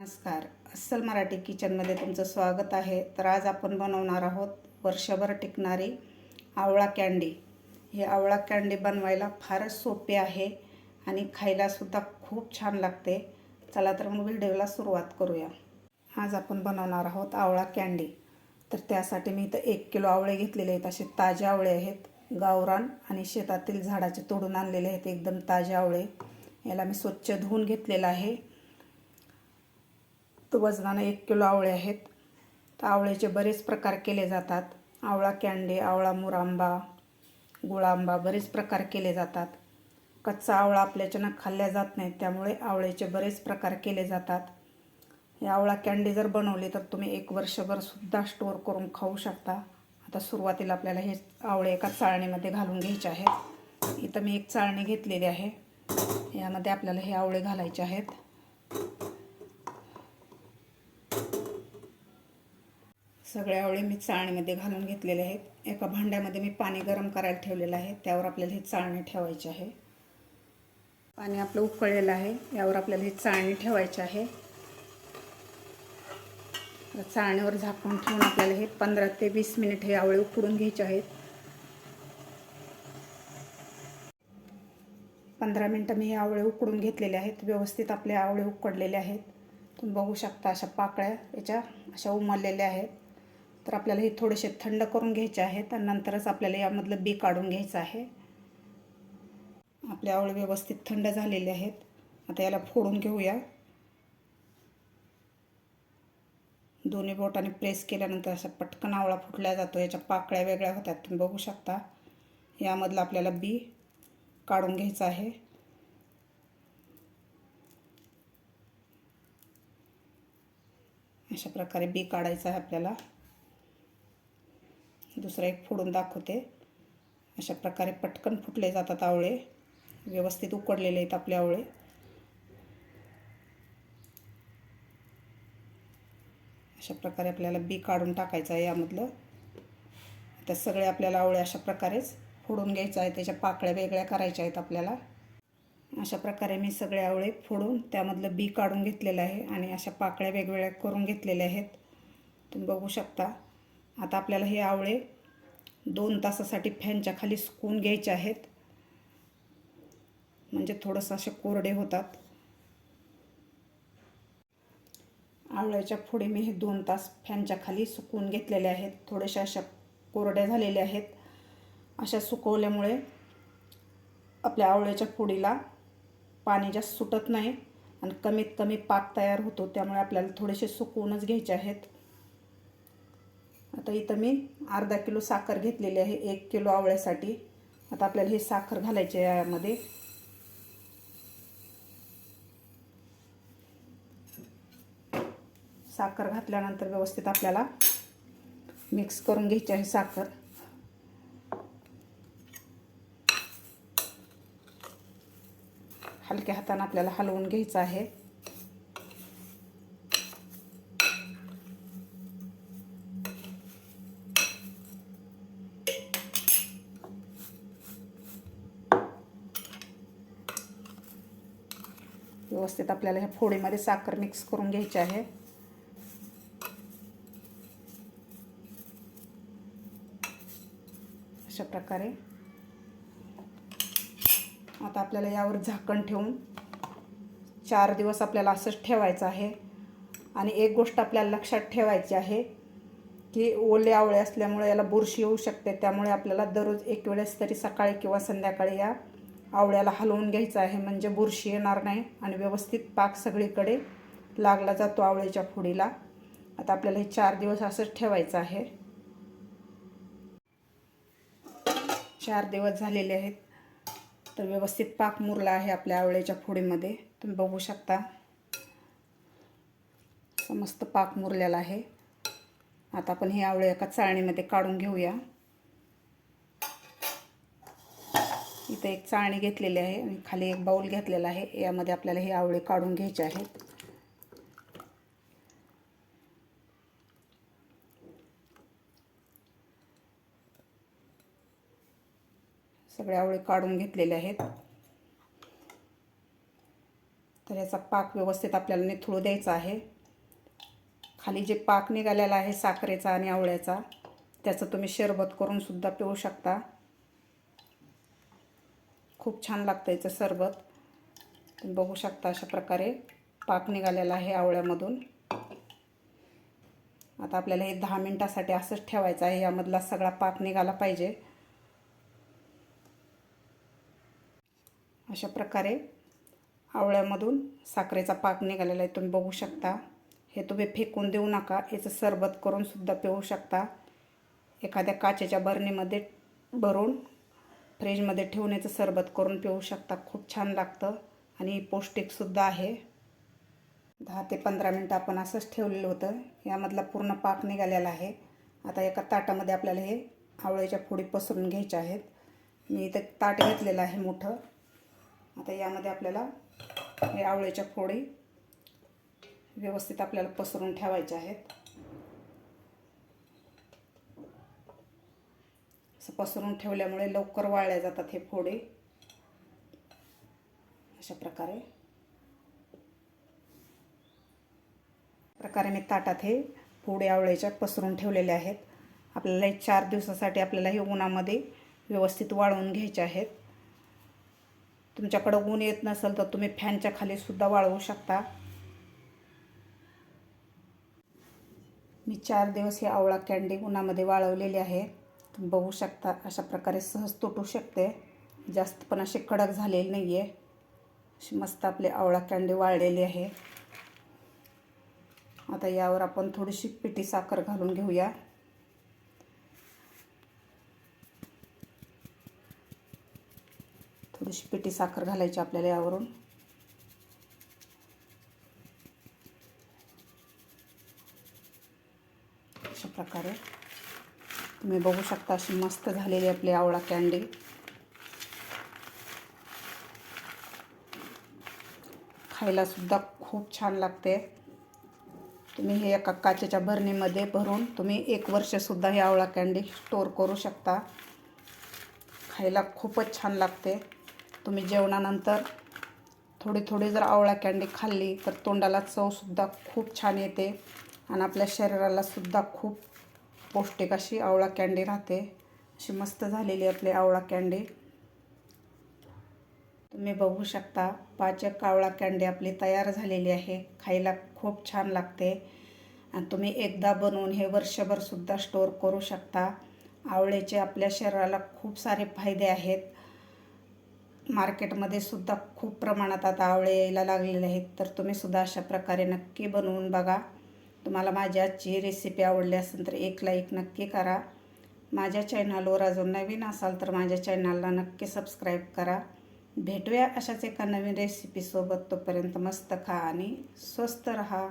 नमस्कार. अस्सल मराठी किचनमध्ये तुमचं स्वागत आहे. तर आज आपण बनवणार आहोत वर्षभर टिकणारी आवळा कँडी. ही आवळा कँडी बनवायला फारच सोपी आहे आणि खायलासुद्धा खूप छान लागते. चला तर मग व्हिडिओला सुरुवात करूया. आज आपण बनवणार आहोत आवळा कँडी. तर त्यासाठी मी इथं एक किलो आवळे घेतलेले आहेत. असे ताजे आवळे आहेत. गावरान आणि शेतातील झाडाचे तोडून आणलेले आहेत. एकदम ताजे आवळे. याला मी स्वच्छ धुवून घेतलेलं आहे. तर वजनानं एक किलो आवळे आहेत. तर आवळ्याचे बरेच प्रकार केले जातात. आवळा कँडी आवळा मुरांबा गुळांबा बरेच प्रकार केले जातात. कच्चा आवळा आपल्याच्यानं खाल्ल्या जात नाही त्यामुळे आवळ्याचे बरेच प्रकार केले जातात. हे आवळा कँडी जर बनवली तर तुम्ही एक वर्षभर सुद्धा स्टोअर करून खाऊ शकता. आता सुरुवातीला आपल्याला हे आवळे एका चाळणीमध्ये घालून घ्यायचे आहेत. इथं मी एक चाळणी घेतलेली आहे. यामध्ये आपल्याला हे आवळे घालायचे आहेत. सगळ्या आवळे मी चाळणीमध्ये घालून घेतलेले आहेत. एका भांड्यामध्ये मी पाणी गरम करायला ठेवलेलं आहे. त्यावर आपल्याला ही चाळणी ठेवायची आहे. पाणी आपलं उकळलेलं आहे. यावर आपल्याला हे चाळणी ठेवायची आहे. चाळणीवर झाकून ठेवून आपल्याला हे पंधरा ते वीस मिनिट हे आवळे उकडून घ्यायचे आहेत. पंधरा मिनटं मी हे आवळे उकडून घेतलेले आहेत. व्यवस्थित आपले आवळे उकडलेले आहेत. तुम्ही बघू शकता अशा पाकळ्या याच्या अशा उमललेल्या आहेत. तर आपल्याला हे थोडेसे थंड करून घ्यायचे आहेत आणि नंतरच आपल्याला यामधलं बी काढून घ्यायचं आहे. आपले आवळे व्यवस्थित थंड झालेले आहेत. आता याला फोडून घेऊया. दोन्ही बोटाने प्रेस केल्यानंतर असा पटकन आवळा फुटला जातो. याच्या पाकळ्या वेगळ्या होतात तुम्ही बघू शकता. यामधलं आपल्याला बी काढून घ्यायचं आहे. अशा प्रकारे बी काढायचं आहे आपल्याला. दुसरा एक फोडून दाखवते. अशा प्रकारे पटकन फुटले जातात आवळे. व्यवस्थित उकडलेले आहेत आपले आवळे. अशा प्रकारे आपल्याला बी काढून टाकायचं आहे यामधलं. तर सगळे आपल्याला आवळे अशा प्रकारेच फोडून घ्यायचं आहे. त्याच्या पाकळ्या वेगळ्या करायच्या आहेत आपल्याला. अशा प्रकारे मी सगळे आवळे फोडून त्यामधलं बी काढून घेतलेलं आहे आणि अशा पाकळ्या वेगवेगळ्या करून घेतलेल्या आहेत. तुम्ही बघू शकता. आता आपल्याला हे आवळे दोन तासासाठी फॅनच्या खाली सुकून घ्यायचे आहेत. म्हणजे थोडंसं असे कोरडे होतात. आवळ्याच्या पुढे मी हे दोन तास फॅनच्या खाली सुकून घेतलेले आहेत. थोड्याशा अशा कोरड्या झालेल्या आहेत. अशा सुकवल्यामुळे आपल्या आवळ्याच्या फोडीला पाणी जास्त सुटत नाही आणि कमीत कमी पाक तयार होतो. त्यामुळे आपल्याला थोडेसे सुकवूनच घ्यायचे आहेत. आता इथं मी अर्धा किलो साखर घेतलेली आहे एक किलो आवळ्यासाठी. आता आपल्याला हे साखर घालायचे आहे यामध्ये. साखर घातल्यानंतर व्यवस्थित आपल्याला मिक्स करून घ्यायची आहे साखर. हलक्या हाताने आपल्याला हलवून घ्यायचं आहे. व्यवस्थित आपल्याला ह्या फोडीमध्ये साखर मिक्स करून घ्यायची आहे. अशा प्रकारे. आता आपल्याला यावर झाकण ठेवून चार दिवस आपल्याला असंच ठेवायचं आहे. आणि एक गोष्ट आपल्याला लक्षात ठेवायची आहे की ओले आवळे असल्यामुळे याला बुरशी येऊ शकते. त्यामुळे आपल्याला दररोज एक वेळेस तरी सकाळी किंवा संध्याकाळी या आवळ्याला हलवून घ्यायचं आहे म्हणजे बुरशी येणार नाही आणि व्यवस्थित पाक सगळीकडे लागला जातो आवळ्याच्या फोडीला. आता आपल्याला हे चार दिवस असंच ठेवायचं आहे. चार दिवस झालेले आहेत. तर व्यवस्थित पाक मुरला आहे आपल्या आवळ्याच्या फोडीमध्ये. तुम्ही बघू शकता. मस्त पाक मुरलेला आहे. आता आपण हे आवळे एका चाळणीमध्ये काढून घेऊया. इथं एक चाळणी घेतलेली आहे आणि खाली एक बाऊल घेतलेला आहे. यामध्ये आपल्याला हे आवळे काढून घ्यायचे आहेत. सगळे आवळे काढून घेतलेले आहेत. तर याचा पाक व्यवस्थित आपल्याला निथळू द्यायचा आहे. खाली जे पाक निघालेला आहे साखरेचा आणि आवळ्याचा त्याचं तुम्ही शरबत करून सुद्धा पिऊ शकता. खूप छान लागतं याचं सरबत. तुम्ही बघू शकता अशा प्रकारे पाक निघालेला आहे आवळ्यामधून. आता आपल्याला हे दहा मिनटासाठी असंच ठेवायचं आहे यामधला सगळा पाक निघाला पाहिजे. अशा प्रकारे आवळ्यामधून साखरेचा पाक निघालेला आहे तुम्ही बघू शकता. हे तुम्ही फेकून देऊ नका याचं सरबत करूनसुद्धा पिऊ शकता. एखाद्या काचेच्या बरणीमध्ये भरून फ्रीजमध्ये ठेवण्याचं सरबत करून पिऊ शकता. खूप छान लागतं. आणि पौष्टिकसुद्धा आहे. दहा ते पंधरा मिनटं आपण असंच ठेवलेलं होतं. यामधला पूर्ण पाक निघालेला आहे. आता एका ताटामध्ये आपल्याला हे आवळ्याच्या फोडी पसरून घ्यायच्या आहेत. मी इथं ताट घेतलेलं आहे मोठं. आता यामध्ये आपल्याला हे आवळ्याच्या फोडी व्यवस्थित आपल्याला पसरून ठेवायच्या आहेत. असं पसरून ठेवल्यामुळे लवकर वाळल्या जातात हे फोडे. अशा प्रकारे. प्रकारे मी ताटात हे फोडे आवळ्याच्या पसरून ठेवलेले आहेत. आपल्याला चार दिवसासाठी आपल्याला हे उन्हामध्ये व्यवस्थित वाळवून घ्यायचे आहेत. तुमच्याकडं ऊन येत नसेल तर तुम्ही फॅनच्या खाली सुद्धा वाळवू शकता. मी चार दिवस ही आवळा कॅन्डी उन्हामध्ये वाळवलेली आहे तुम्ही बघू शकता अशा प्रकारे सहज तुटू शकते. जास्त पण असे कडक झालेली नाही आहे अशी मस्त आपली आवळा कँडी वाळलेली आहे. आता यावर आपण थोडीशी पिठी साखर घालून घेऊया. थोडीशी पिठी साखर घालायची आपल्याला यावरून. अशा प्रकारे. तुम्ही बघू शकता अशी मस्त झालेली आपली आवळा कॅन्डी खायला सुद्धा खूप छान लागते. तुम्ही हे एका काचेच्या भरणीमध्ये भरून तुम्ही एक वर्षसुद्धा हे आवळा कॅन्डी स्टोअर करू शकता. खायला खूपच छान लागते. तुम्ही जेवणानंतर थोडी थोडी जर आवळा कॅन्डी खाल्ली तर तोंडाला चवसुद्धा खूप छान येते. आणि आपल्या शरीरालासुद्धा खूप पौष्टिक अशी आवळा कॅन्डी राहते. अशी मस्त झालेली आपली आवळा कॅन्डी. तुम्ही बघू शकता पाचक आवळा कॅन्डी आपली तयार झालेली आहे. खायला खूप छान लागते. आणि तुम्ही एकदा बनवून हे वर्षभरसुद्धा स्टोअर करू शकता. आवळ्याचे आपल्या शरीराला खूप सारे फायदे आहेत. मार्केटमध्ये सुद्धा खूप प्रमाणात आता आवळे यायला लागलेले आहेत. तर तुम्ही सुद्धा अशा प्रकारे नक्की बनवून बघा. तुम्हाला माझी आजची रेसिपी आवडली असेल तर एक लाईक नक्की करा. माझ्या चॅनलवर अजून नवीन असाल तर माझ्या चॅनलला नक्की सबस्क्राईब करा. भेटूया अशाच एका नवीन रेसिपीसोबत तोपर्यंत मस्त खा आणि स्वस्त रहा.